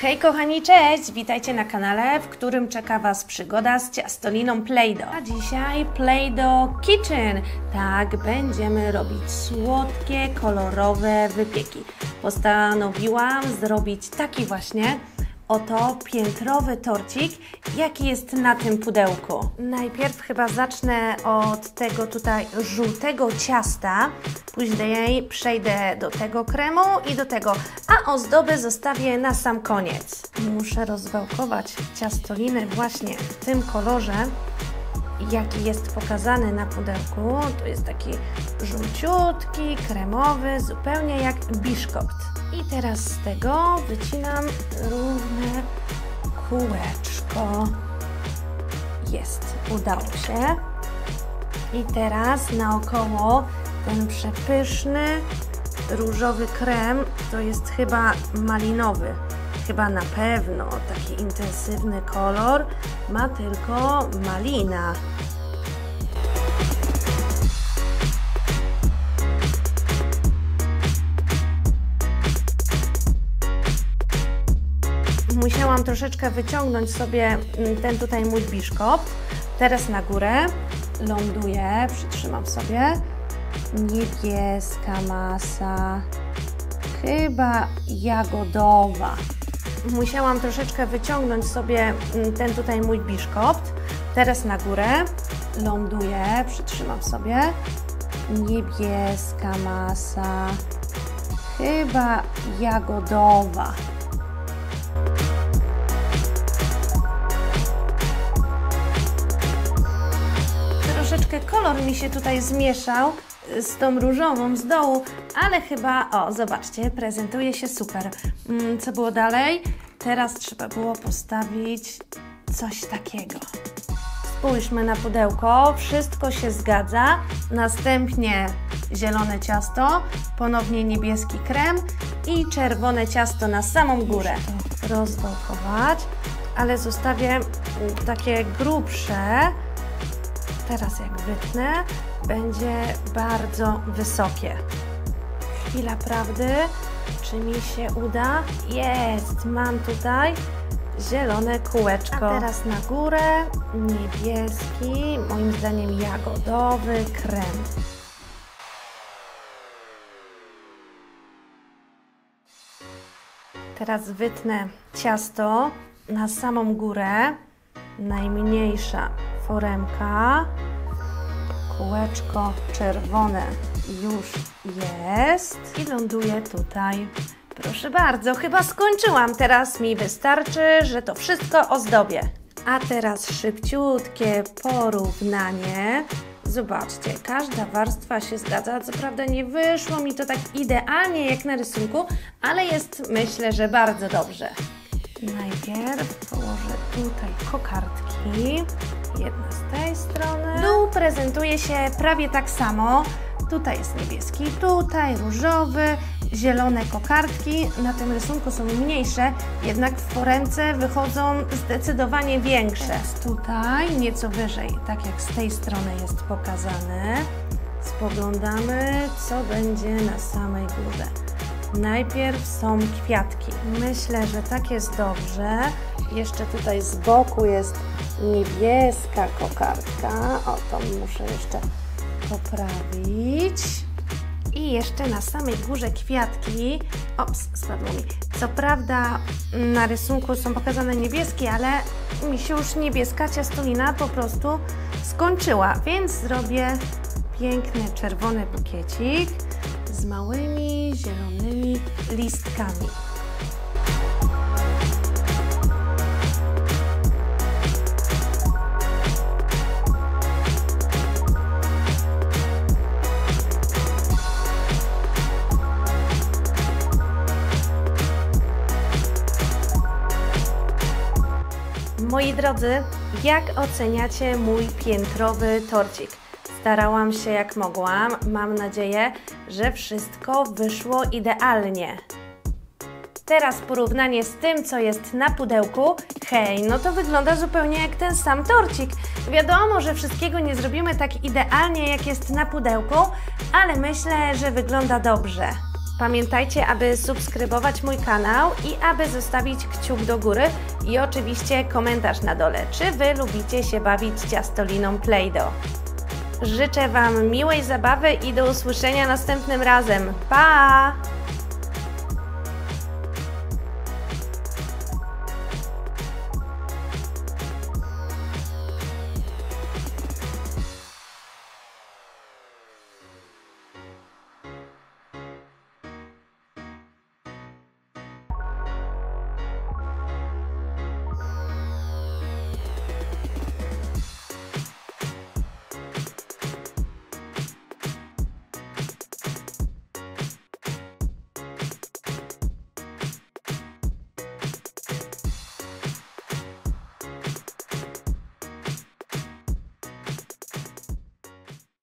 Hej kochani, cześć! Witajcie na kanale, w którym czeka Was przygoda z ciastoliną Play-Doh. A dzisiaj Play-Doh Kitchen. Tak, będziemy robić słodkie, kolorowe wypieki. Postanowiłam zrobić taki właśnie oto piętrowy torcik, jaki jest na tym pudełku. Najpierw chyba zacznę od tego tutaj żółtego ciasta, później przejdę do tego kremu i do tego, a ozdoby zostawię na sam koniec. Muszę rozwałkować ciastolinę właśnie w tym kolorze, jaki jest pokazany na pudełku. To jest taki żółciutki, kremowy, zupełnie jak biszkopt. I teraz z tego wycinam równe kółeczko. Jest, udało się. I teraz naokoło ten przepyszny różowy krem, to jest chyba malinowy. Chyba na pewno taki intensywny kolor ma tylko malina. Troszeczkę wyciągnąć sobie mm, ten tutaj mój biszkopt. Teraz na górę ląduje, przytrzymam sobie, niebieska masa, chyba jagodowa. Musiałam troszeczkę wyciągnąć sobie mm, ten tutaj mój biszkopt. Teraz na górę ląduje, przytrzymam sobie, niebieska masa, chyba jagodowa. Kolor mi się tutaj zmieszał z tą różową z dołu, ale chyba, o zobaczcie, prezentuje się super. Mm, co było dalej? Teraz trzeba było postawić coś takiego. Spójrzmy na pudełko, wszystko się zgadza. Następnie zielone ciasto, ponownie niebieski krem i czerwone ciasto na samą górę. Rozwałkować, ale zostawię takie grubsze, teraz jak wytnę, będzie bardzo wysokie. Chwila prawdy, czy mi się uda? Jest, mam tutaj zielone kółeczko. A teraz na górę niebieski, moim zdaniem jagodowy krem. Teraz wytnę ciasto na samą górę, najmniejsza foremka, kółeczko czerwone już jest i ląduje tutaj. Proszę bardzo, chyba skończyłam. Teraz mi wystarczy, że to wszystko ozdobię. A teraz szybciutkie porównanie. Zobaczcie, każda warstwa się zgadza. Co prawda nie wyszło mi to tak idealnie jak na rysunku, ale jest myślę, że bardzo dobrze. Najpierw położę tutaj kokardki. Jedna z tej strony. Dół prezentuje się prawie tak samo. Tutaj jest niebieski, tutaj różowy, zielone kokardki. Na tym rysunku są mniejsze, jednak w foremce wychodzą zdecydowanie większe. Tutaj nieco wyżej, tak jak z tej strony jest pokazane. Spoglądamy, co będzie na samej górze. Najpierw są kwiatki. Myślę, że tak jest dobrze. Jeszcze tutaj z boku jest niebieska kokardka. O, to muszę jeszcze poprawić. I jeszcze na samej górze kwiatki. Ops, spadło mi. Co prawda na rysunku są pokazane niebieskie, ale mi się już niebieska ciastolina po prostu skończyła, więc zrobię piękny czerwony bukiecik z małymi zielonymi listkami. Moi drodzy, jak oceniacie mój piętrowy torcik? Starałam się jak mogłam. Mam nadzieję, że wszystko wyszło idealnie. Teraz porównanie z tym, co jest na pudełku. Hej, no to wygląda zupełnie jak ten sam torcik. Wiadomo, że wszystkiego nie zrobimy tak idealnie, jak jest na pudełku, ale myślę, że wygląda dobrze. Pamiętajcie, aby subskrybować mój kanał i aby zostawić kciuk do góry i oczywiście komentarz na dole, czy Wy lubicie się bawić ciastoliną Play-Doh. Życzę Wam miłej zabawy i do usłyszenia następnym razem. Pa!